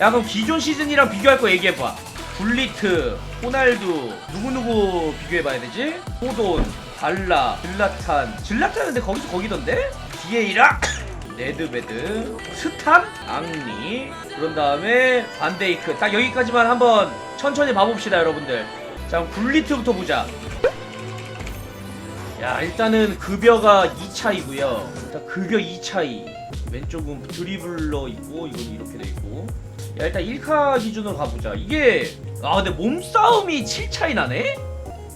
야 그럼 기존 시즌이랑 비교할 거 얘기해봐. 굴리트, 호날두 누구누구 비교해봐야 되지? 호돈, 발라, 질라탄. 질라탄은 근데 거기서 거기던데? 비에이라 레드베드, 스탄, 앙리. 그런 다음에 반데이크. 딱 여기까지만 한번 천천히 봐봅시다 여러분들. 자 그럼 굴리트부터 보자 야 일단은 급여가 2차이고요. 일단 급여 2차이. 왼쪽은 드리블러 있고 이건 이렇게 돼 있고. 야 일단 1카 기준으로 가보자. 이게 아 근데 몸싸움이 7차이 나네?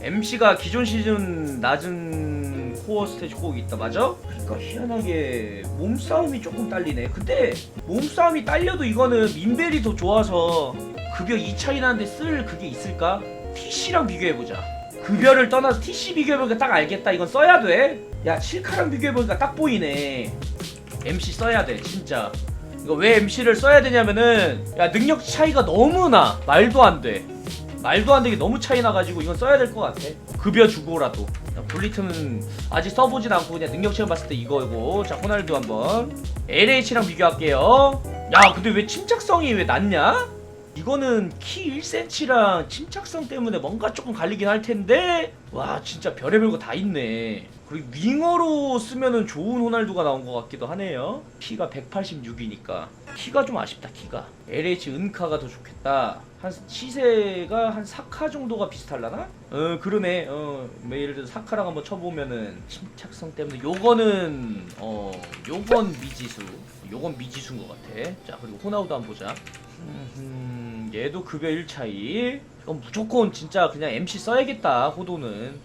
MC가 기존 시즌 낮은 코어 스테이지 꼭 있다. 맞아? 그러니까 희한하게 몸싸움이 조금 딸리네. 근데 몸싸움이 딸려도 이거는 민벨이 더 좋아서 급여 2차이 나는데 쓸 그게 있을까? TC랑 비교해보자 급여를 떠나서 TC 비교해보니까 딱 알겠다. 이건 써야 돼? 야 7카랑 비교해보니까 딱 보이네. MC 써야 돼 진짜. 이거 왜 MC를 써야 되냐면은 야 능력 차이가 너무 나. 말도 안돼. 말도 안 되게 너무 차이 나가지고 이건 써야 될 것 같아. 급여 주고라도. 자, 블리트는 아직 써보진 않고 그냥 능력 체험 봤을 때 이거고 자 호날두 한번. LH랑 비교할게요. 야 근데 왜 침착성이 왜 낮냐? 이거는 키 1cm랑 침착성 때문에 뭔가 조금 갈리긴 할 텐데 와 진짜 별의별 거 다 있네. 그리고 윙어로 쓰면은 좋은 호날두가 나온 것 같기도 하네요. 키가 186이니까. 키가 좀 아쉽다 키가. LH 은카가 더 좋겠다. 한 시세가 한 4카 정도가 비슷할라나? 어 그러네 어뭐 예를 4카랑 한번 쳐보면은 침착성 때문에 요거는 어 요건 미지수 요건 미지수인 것 같아 자 그리고 호나우도 한번 보자 음, 얘도 급여 1차이. 이건 무조건 진짜 그냥 MC 써야겠다, 호도는.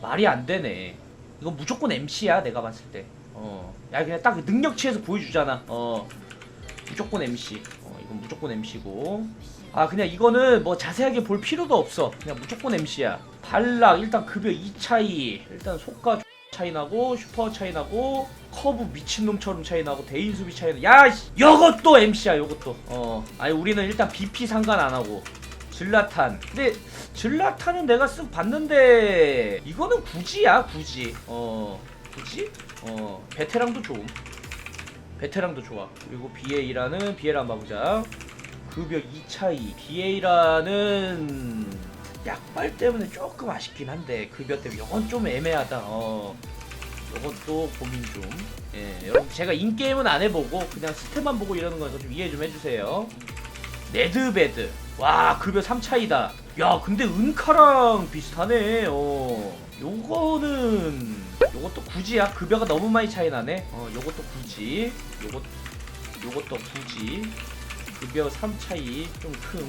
말이 안 되네. 이건 무조건 MC야, 내가 봤을 때. 어. 야, 그냥 딱 능력치에서 보여주잖아. 어. 무조건 MC. 어, 이건 무조건 MC고. 아, 그냥 이거는 뭐 자세하게 볼 필요도 없어. 그냥 무조건 MC야. 발락, 일단 급여 2차이. 일단 속가 차이 나고 슈퍼 차이 나고 커브 미친놈처럼 차이 나고 대인 수비 차이 나. 야, 씨, 요것도 MC야, 요것도. 어. 아니 우리는 일단 BP 상관 안 하고 질라탄. 근데 질라탄은 내가 쓱 봤는데 이거는 굳이야, 굳이. 어. 굳이? 어. 베테랑도 좋음. 베테랑도 좋아. 그리고 BA라는 BA를 한번 봐보자. 급여 2차이. BA라는 약발 때문에 조금 아쉽긴 한데 급여 때문에 이건 좀 애매하다. 어. 이것도 고민 좀. 예, 여러분 제가 인게임은 안 해보고 그냥 스텝만 보고 이러는 거니까 좀 이해 좀 해주세요. 레드베드. 와 급여 3차이다. 야 근데 은카랑 비슷하네. 어. 요거는 요것도 굳이야. 급여가 너무 많이 차이 나네. 어 요것도 굳이. 요것 요것도 굳이. 급여 3차이 좀 큰.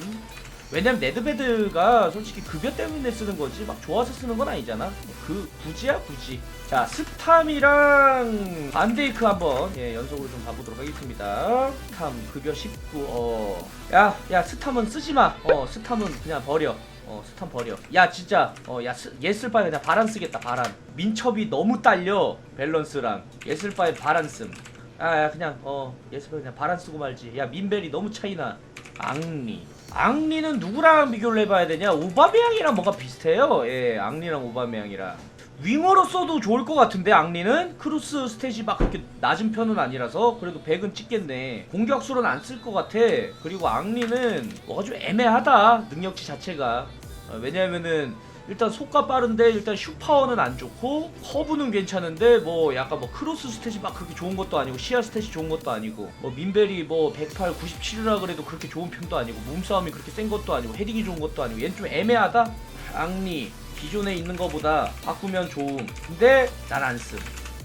왜냐면 레드베드가 솔직히 급여 때문에 쓰는 거지 막 좋아서 쓰는 건 아니잖아. 그 굳이야 굳이 자 스탐이랑 반데이크 한번 예 연속으로 좀 가보도록 하겠습니다. 스탐 급여 19 어야야 스탐은 쓰지마. 어 스탐은 그냥 버려. 어 스탐 버려. 야 진짜. 어야 예슬 바에 그냥 바란 쓰겠다 바란 민첩이 너무 딸려 밸런스랑. 예슬 바에 바란 씀 아, 야, 그냥, 어, 예습 그냥 바란 쓰고 말지. 야, 민벨이 너무 차이나. 앙리. 앙리는 누구랑 비교를 해봐야 되냐? 오바메양이랑 뭔가 비슷해요. 예, 앙리랑 오바메양이랑. 윙어로 써도 좋을 것 같은데, 앙리는? 크루스 스탯이 막 그렇게 낮은 편은 아니라서, 그래도 100은 찍겠네. 공격수로는 안 쓸 것 같아. 그리고 앙리는 뭐가 좀 애매하다. 능력치 자체가. 어, 왜냐면은, 일단 속가 빠른데 일단 슈파워는 안 좋고 커브는 괜찮은데 뭐 약간 뭐 크로스 스탯이 막 그렇게 좋은 것도 아니고 시야 스탯이 좋은 것도 아니고 뭐 민벨이 뭐 108, 97이라 그래도 그렇게 좋은 편도 아니고 몸싸움이 그렇게 센 것도 아니고 헤딩이 좋은 것도 아니고 얘는 좀 애매하다? 앙리 기존에 있는 거보다 바꾸면 좋음. 근데 난안 씀.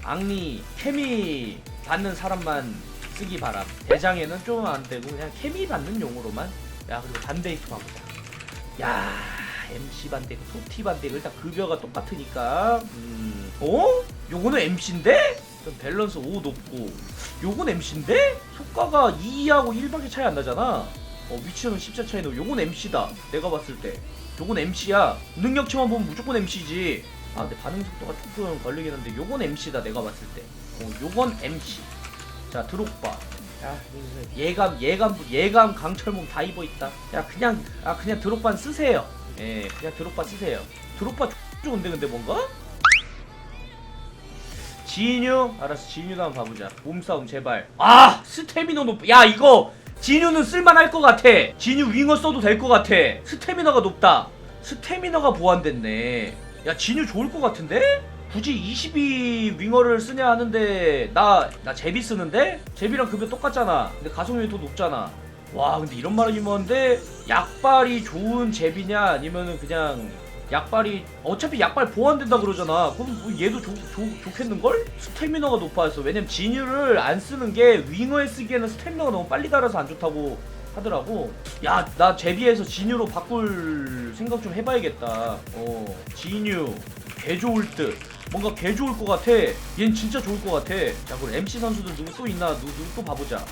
앙리 케미 받는 사람만 쓰기 바람. 대장에는 좀 안 되고 그냥 케미 받는 용으로만. 야 그리고 반데이트 가보자. 야 MC 반대, 토티 반대 일단 급여가 똑같으니까. 음, 어? 요거는 MC인데? 밸런스 5 높고. 요건 MC인데? 효과가 2하고 1밖에 차이 안 나잖아. 어 위치는 10자 차이 나 요건 MC다. 내가 봤을 때. 요건 MC야. 능력치만 보면 무조건 MC지. 아 근데 반응 속도가 조금 걸리긴 한데 요건 MC다 내가 봤을 때. 어, 요건 MC 자 드록바 야 예감 예감 예감 강철몸 다 입어 있다. 야 그냥 아 그냥 드록바 쓰세요. 예 그냥 드록바 쓰세요. 드록바 좋은데 근데 뭔가? 지인유? 알았어 지인유도 한번 봐보자. 몸싸움 제발. 아 스태미너 높. 야 이거 진유는 쓸만할 것 같아. 진유 윙어 써도 될 것 같아. 스태미너가 높다. 스태미너가 보완됐네. 야 진유 좋을 것 같은데? 굳이 22 윙어를 쓰냐 하는데 나 나 제비 쓰는데? 제비랑 급여 똑같잖아. 근데 가성비 더 높잖아. 와 근데 이런 말하기 뭐한데 약발이 좋은 제비냐? 아니면은 그냥 약발이 어차피 약발 보완된다 그러잖아. 그럼 뭐 얘도 좋, 좋, 좋겠는걸? 스태미너가 높아졌어 왜냐면 진유를 안 쓰는 게 윙어에 쓰기에는 스태미너가 너무 빨리 달아서 안 좋다고 하더라고. 야 나 제비에서 진유로 바꿀 생각 좀 해봐야겠다. 어 진유 개 좋을 듯. 뭔가 개 좋을 것 같아. 얜 진짜 좋을 것 같아. 자 그럼 MC 선수들 누구 또 있나? 누구, 누구 또 봐보자